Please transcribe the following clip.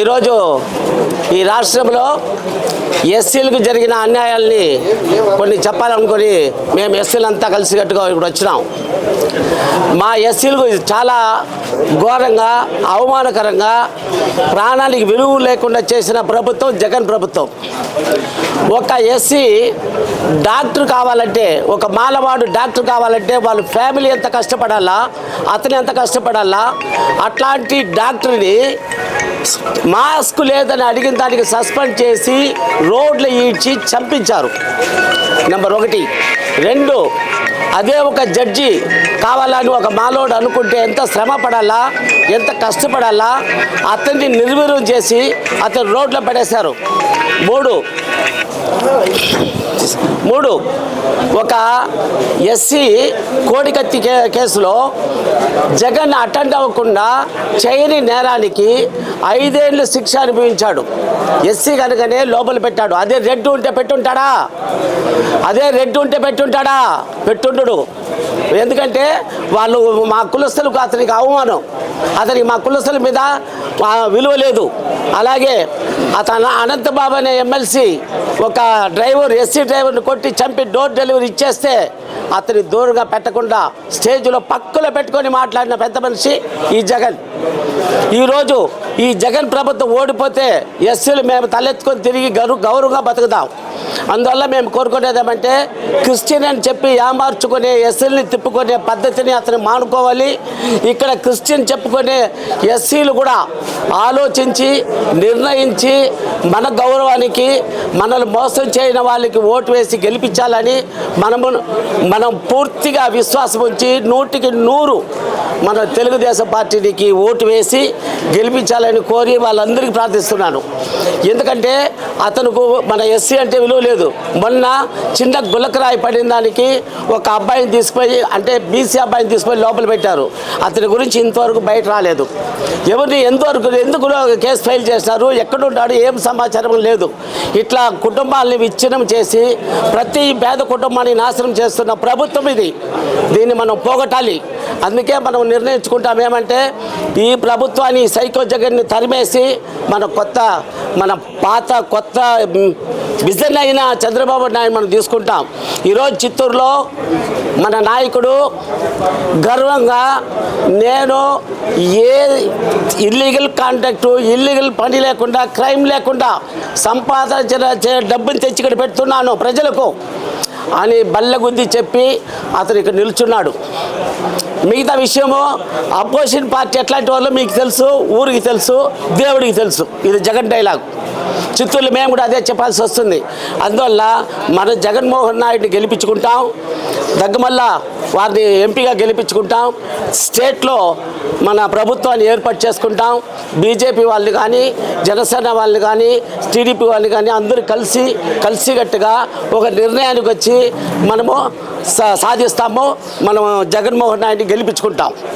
ఈరోజు ఈ రాష్ట్రంలో ఎస్సీలకు జరిగిన అన్యాయాల్ని కొన్ని చెప్పాలనుకొని మేము ఎస్సీలంతా కలిసికట్టుగా ఇప్పుడు వచ్చినాం. మా ఎస్సీలకు చాలా ఘోరంగా అవమానకరంగా ప్రాణానికి విలువ లేకుండా చేసిన ప్రభుత్వం జగన్ ప్రభుత్వం. ఒక ఎస్సీ డాక్టర్ కావాలంటే ఒక మాలవాడు డాక్టర్ కావాలంటే వాళ్ళ ఫ్యామిలీ ఎంత కష్టపడాలా అతను ఎంత కష్టపడాలా అట్లాంటి డాక్టర్ని మాస్క్ లేదని అడిగిన దానికి సస్పెండ్ చేసి రోడ్లు ఈడ్చి చంపించారు. నెంబర్ ఒకటి. రెండు అదే ఒక జడ్జి కావాలని ఒక మాలోడు అనుకుంటే ఎంత శ్రమ పడాలా ఎంత కష్టపడాలా అతన్ని నిర్వీర్యం చేసి అతను రోడ్లో పడేశారు. మూడు మూడు ఒక ఎస్సీ కోడికత్తి కే కేసులో జగన్ అటెండ్ అవ్వకుండా చేయని నేరానికి ఐదేళ్ళు శిక్ష అనుభవించాడు. ఎస్సీ కనుకనే లోపల పెట్టాడు. అదే రెడ్ ఉంటే పెట్టుంటాడా? అదే రెడ్ ఉంటే పెట్టుంటాడా? పెట్టుండు ఎందుకంటే వాళ్ళు మా కులస్తులకు అతనికి అవమానం. అతనికి మా కులస్తుల మీద విలువ లేదు. అలాగే అతను అనంతబాబు అనే ఎమ్మెల్సీ ఒక డ్రైవర్ ఎస్సీ డ్రైవర్ని కొట్టి చంపి డోర్ డెలివరీ ఇచ్చేస్తే అతని దూరంగా పెట్టకుండా స్టేజ్లో పక్కలో పెట్టుకొని మాట్లాడిన పెద్ద మనిషి ఈ జగన్. ఈరోజు ఈ జగన్ ప్రభుత్వం ఓడిపోతే ఎస్సీలు మేము తలెత్తుకొని తిరిగి గౌరవంగా బతుకుదాం అందువల్ల మేము కోరుకునేది ఏమంటే క్రిస్టియన్ అని చెప్పి ఏమార్చుకునే ఎస్సీలని తిప్పుకునే పద్ధతిని అతను మానుకోవాలి. ఇక్కడ క్రిస్టియన్ చెప్పుకునే ఎస్సీలు కూడా ఆలోచించి నిర్ణయించి మన గౌరవానికి మనల్ని మోసం చేయని వాళ్ళకి ఓటు వేసి గెలిపించాలని మనము మనం పూర్తిగా విశ్వాసం ఉంచి నూటికి నూరు మన తెలుగుదేశం పార్టీకి ఓటు వేసి గెలిపించాలని కోరి వాళ్ళందరికీ ప్రార్థిస్తున్నాను. ఎందుకంటే అతనుకు మన ఎస్సీ అంటే విలువ లేదు. మొన్న చిన్న గులకరాయి పడిన దానికి ఒక అబ్బాయిని తీసుకుపోయి అంటే బీసీ అబ్బాయిని తీసుకుపోయి లోపల పెట్టారు. అతని గురించి ఇంతవరకు బయట రాలేదు. ఎవరిని ఎంతవరకు ఎందుకు కేసు ఫైల్ చేస్తారు ఎక్కడుంటాడు ఏం సమాచారం లేదు. ఇట్లా కుటుంబాలని విచ్ఛిన్నం చేసి ప్రతి పేద కుటుంబాన్ని నాశనం చేస్తున్న ప్రభుత్వం ఇది. దీన్ని మనం పోగొట్టాలి. అందుకే మనం నిర్ణయించుకుంటాం ఏమంటే ఈ ప్రభుత్వాన్ని సైకో జగన్ని తరిమేసి మన కొత్త మన పాత కొత్త విజన్ అయిన చంద్రబాబు నాయుడు మనం తీసుకుంటాం. ఈరోజు చిత్తూరులో మన నాయకుడు గర్వంగా నేను ఏ ఇల్లీగల్ కాంటాక్ట్ ఇల్లీగల్ పని లేకుండా క్రైమ్ లేకుండా సంపాదన డబ్బుని తెచ్చి ఇక్కడ పెడుతున్నాను ప్రజలకు అని బల్లగుద్ది చెప్పి అతను ఇక్కడ నిల్చున్నాడు. మిగతా విషయము అపోజిషన్ పార్టీ ఎట్లాంటి వాళ్ళు మీకు తెలుసు ఊరికి తెలుసు దేవుడికి తెలుసు. ఇది జగన్ డైలాగ్ చిత్తూరులో మేము కూడా అదే చెప్పాల్సి వస్తుంది. అందువల్ల మన జగన్మోహన్ నాయుడిని గెలిపించుకుంటాం. దగ్గమల్ల వారిని ఎంపీగా గెలిపించుకుంటాం. స్టేట్లో మన ప్రభుత్వాన్ని ఏర్పాటు చేసుకుంటాం. బీజేపీ వాళ్ళు కానీ జనసేన వాళ్ళు కానీ టీడీపీ వాళ్ళు కానీ అందరూ కలిసి కలిసికట్టుగా ఒక నిర్ణయానికి వచ్చి మనము సా- సాధిస్తాము. మనం జగన్మోహన్ నాయుడిని గెలిపించుకుంటాం.